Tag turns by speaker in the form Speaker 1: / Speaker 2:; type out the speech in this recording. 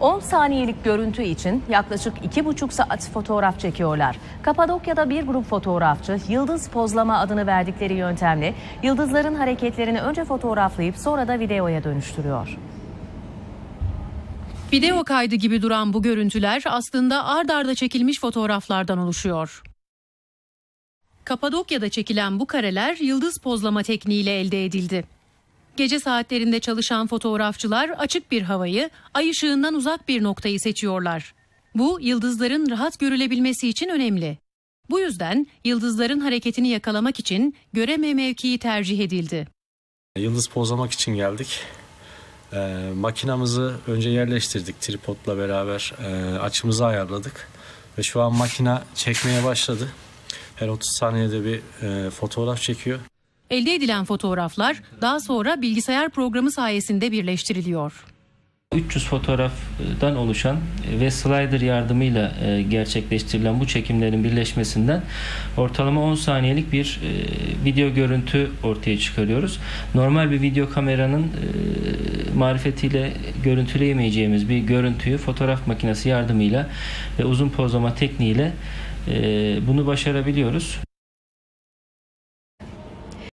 Speaker 1: 10 saniyelik görüntü için yaklaşık 2,5 saat fotoğraf çekiyorlar. Kapadokya'da bir grup fotoğrafçı yıldız pozlama adını verdikleri yöntemle yıldızların hareketlerini önce fotoğraflayıp sonra da videoya dönüştürüyor.
Speaker 2: Video kaydı gibi duran bu görüntüler aslında ard arda çekilmiş fotoğraflardan oluşuyor. Kapadokya'da çekilen bu kareler yıldız pozlama tekniğiyle elde edildi. Gece saatlerinde çalışan fotoğrafçılar açık bir havayı, ay ışığından uzak bir noktayı seçiyorlar. Bu yıldızların rahat görülebilmesi için önemli. Bu yüzden yıldızların hareketini yakalamak için göreme mevkii tercih edildi.
Speaker 3: Yıldız pozlamak için geldik. Ee, makinamızı önce yerleştirdik tripodla beraber e, açımızı ayarladık ve şu an makina çekmeye başladı. Her 30 saniyede bir e, fotoğraf çekiyor.
Speaker 2: Elde edilen fotoğraflar daha sonra bilgisayar programı sayesinde birleştiriliyor.
Speaker 4: 300 fotoğraftan oluşan ve slider yardımıyla e, gerçekleştirilen bu çekimlerin birleşmesinden ortalama 10 saniyelik bir e, video görüntü ortaya çıkarıyoruz. Normal bir video kameranın e, marifetiyle görüntüleyemeyeceğimiz bir görüntüyü fotoğraf makinesi yardımıyla ve uzun pozlama tekniğiyle bunu başarabiliyoruz.